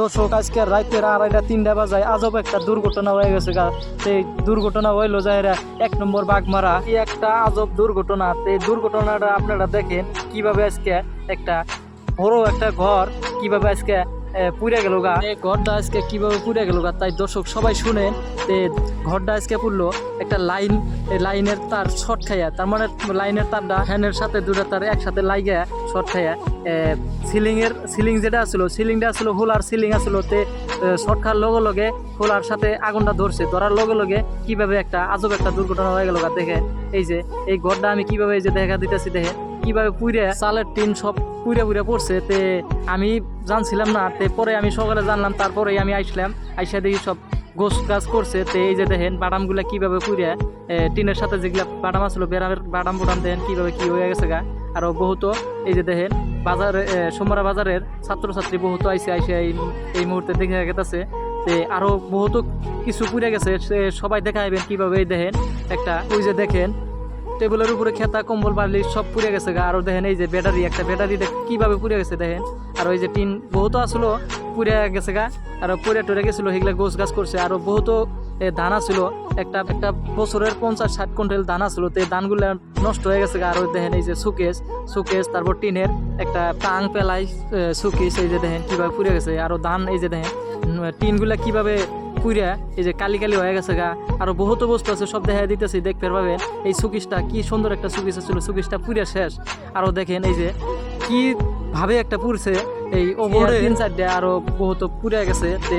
দর্শক, আজকে রাইতের আড়াইটা, তিনটা বাজায় আজব একটা দুর্ঘটনা হয়ে গেছে গা। সেই দুর্ঘটনা হইল যাহেরা এক নম্বর বাঘ মারা এই একটা আজব দুর্ঘটনা। এই দুর্ঘটনাটা আপনারা দেখেন কীভাবে আজকে একটা বড় একটা ঘর, কীভাবে আজকে পুড়ে গেল গা। ঘরটা আজকে কীভাবে পুড়ে গেল গা, তাই দর্শক সবাই শুনে ঘরটা আজকে পুড়লো, একটা লাইন লাইনের তার শর্ট খাইয়া, তার মানে লাইনের তারটা ফ্যানের সাথে দুটা তার একসাথে লাইগা শর্ট খাইয়া সিলিংয়ের সিলিং যেটা আসলো সিলিংটা আসলো হোলার সিলিং আসলো তে শর্ট খাওয়ার লগে লগে হোলার সাথে আগুনটা ধরছে, ধরার লগে লগে কীভাবে একটা আজব একটা দুর্ঘটনা হয়ে গেল গা, দেখে। এই যে, এই ঘরটা আমি কীভাবে এই যে দেখা দিতেছি, দেখে। কীভাবে পুইরে চালের টিন সব পুইরে পুইরে পড়ছে তে আমি জানছিলাম না। তে পরে আমি সকালে জানলাম তারপরেই আমি আইসলাম আইসা দেখি সব গাছ করছে। তে এই যে দেখেন বাদামগুলা কীভাবে এ, টিনের সাথে যেগুলা বাদাম আসলো বেড়ামের বাদাম বুদাম দেখেন কীভাবে কি হয়ে গেছে গা। আরও বহুত এই যে দেখেন বাজারে এ, সোমবার বাজারের ছাত্রছাত্রী বহুত আইসে আইসে এই এই মুহূর্তে দেখে গেতেছে। তে আরও বহুত কিছু পুড়ে গেছে সবাই দেখাইবেন কীভাবে এই দেখেন একটা ওই যে দেখেন টেবিলের উপরে খেতা, কম্বল বালি সব পুড়ে গেছে গা। আরও দেখেন, এই যে ব্যাটারি একটা ব্যাটারি কীভাবে পুড়ে গেছে দেখেন। আর ওই যে টিন, বহুত আসলো, পুড়ে গেছে গা। আর পুড়ে টুরে গেছিল সেগুলা গোছ গাছ করছে। আরও বহুত ধান ছিল একটা একটা বছরের পঞ্চাশ ষাট কুইন্টাল ধান ছিল তো এই ধানগুলো নষ্ট হয়ে গেছে গা। আর দেখেন, এই যে সুকেশ সুকেশ, তারপর টিনের একটা টাং পেলাই সুকেস এই যে দেখেন, কীভাবে পুড়ে গেছে। আরও ধান, এই যে দেখেন টিনগুলা কীভাবে পুইরা এই যে কালি কালি হয়ে গেছে গা। আরও বহুত বস্তু আছে সব দেখা দিতেছি দেখতে পাবেন এই সুকিসটা কি সুন্দর একটা সুকিস ছিল সুকিসটা পুরে শেষ। আরও দেখেন এই যে কি ভাবে একটা পুরছে এই ওপরে তিন চারটে আরও বহুত পুড়ে গেছে তে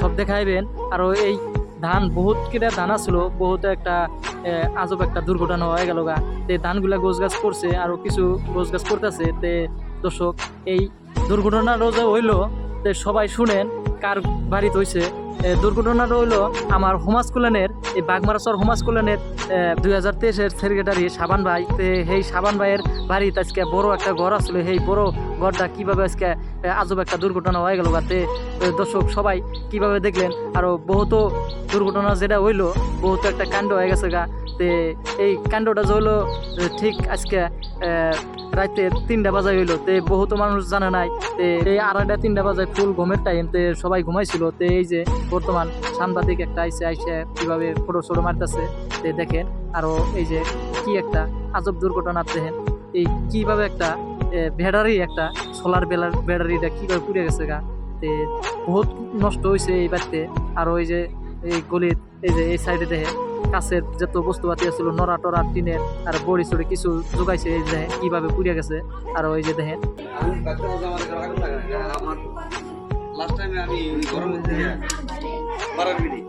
সব দেখাইবেন। আরও এই ধান বহুত কেটা ধান আসলো বহুত একটা আজব একটা দুর্ঘটনা হয়ে গেল গা। তে ধানগুলা গোছ গাছ করছে আরও কিছু গোছ গাছ করতেছে তে দর্শক এই দুর্ঘটনা রোজা হইল তে সবাই শুনেন কার বাড়িতে হইছে এ, দুর্ঘটনাটা হইল আমার হোমাস কুলানের এই বাগমারাসর হোমাস কুলানের দুই হাজার তেইশের সেক্রেটারি সাবান ভাই। সেই সাবান ভাইয়ের বাড়িতে আজকে বড় একটা ঘর আসলো। সেই বড় ঘরটা কীভাবে আজকে আজব একটা দুর্ঘটনা হয়ে গেল তে দর্শক সবাই কীভাবে দেখলেন? আরও বহুত দুর্ঘটনা যেটা হইল, বহুত একটা কাণ্ড হয়ে গেছে গা। তে এই কাণ্ডটা যে হইল ঠিক আজকে রাতে তিনটা বাজায় হইল। তে বহুত মানুষ জানে নাই, তে এই আড়াইটা তিনটা বাজায় ফুল ঘুমের টাইম তে সবাই ঘুমাইছিল। তে এই যে বর্তমান সাংবাদিক একটা আইসে আইসে কীভাবে ফটো ছোটো মারতেছে, তে দেখেন। আরও এই যে কি একটা আজব দুর্ঘটনা দেখেন। এই কীভাবে একটা ব্যাটারি একটা সোলার বেলার ব্যাটারিটা কীভাবে পুড়ে গেছে গা। তে বহুত নষ্ট হয়েছে এই বাড়িতে। আর ওই যে এই গলির, এই যে এই সাইডে দেখে কাছের যত বস্তুপাতি আছিল, নড়া টরা টিনের আর বড়ি চড়ি কিছু জোগাইছে, এই দেখেন কীভাবে পুড়ে গেছে, আর ওই যে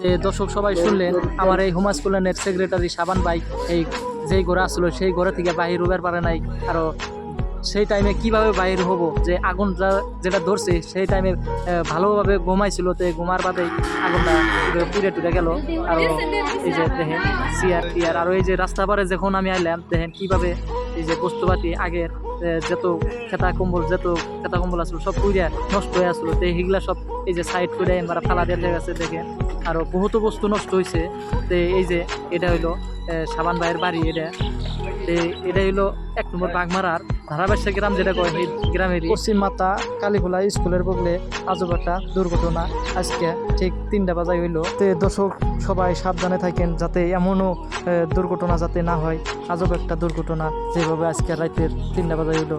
এ, দর্শক সবাই শুনলেন, আমার এই হোমাস কল্যাণের সেক্রেটারি সাবান ভাই, এই যেই ঘরে আসলো, সেই ঘরে থেকে বাহির হবার পারে নাই, আরও সেই টাইমে কীভাবে বাহির হব? যে আগুনটা যেটা ধরছে, সেই টাইমে ভালোভাবে ঘুমাইছিল তো ঘুমার বাদে আগুনটা পুড়ে টুরে গেল। আর এই যে দেখেন সিয়ার টিয়ার আর এই যে রাস্তা পারে যখন আমি আইলাম, দেখেন কীভাবে এই যে বস্তুপাতি আগের যত খেতা কম্বল, যত খেতা কম্বল আসলো সব পুড়িয়া নষ্ট হয়ে আসলো তো এইগুলা সব এই যে সাইড করে আমরা ফালা দিয়ে গেছে, দেখেন। আরও বহুত বস্তু নষ্ট হয়েছে তো এই যে এটা হইল সাবান ভাইয়ের বাড়ি, এটা। এটা হইল এক নম্বর বাগমারার ধারাবাসা গ্রাম যেটা কয় গ্রামের পশ্চিম মাতা কালীখোলা স্কুলের বগলে আজব একটা দুর্ঘটনা। আজকে ঠিক তিনটা বাজায় হইল। তে দর্শক সবাই সাবধানে থাকেন যাতে এমনও দুর্ঘটনা যাতে না হয়। আজব একটা দুর্ঘটনা যেভাবে আজকে রাতের তিনটা বাজায় হইল।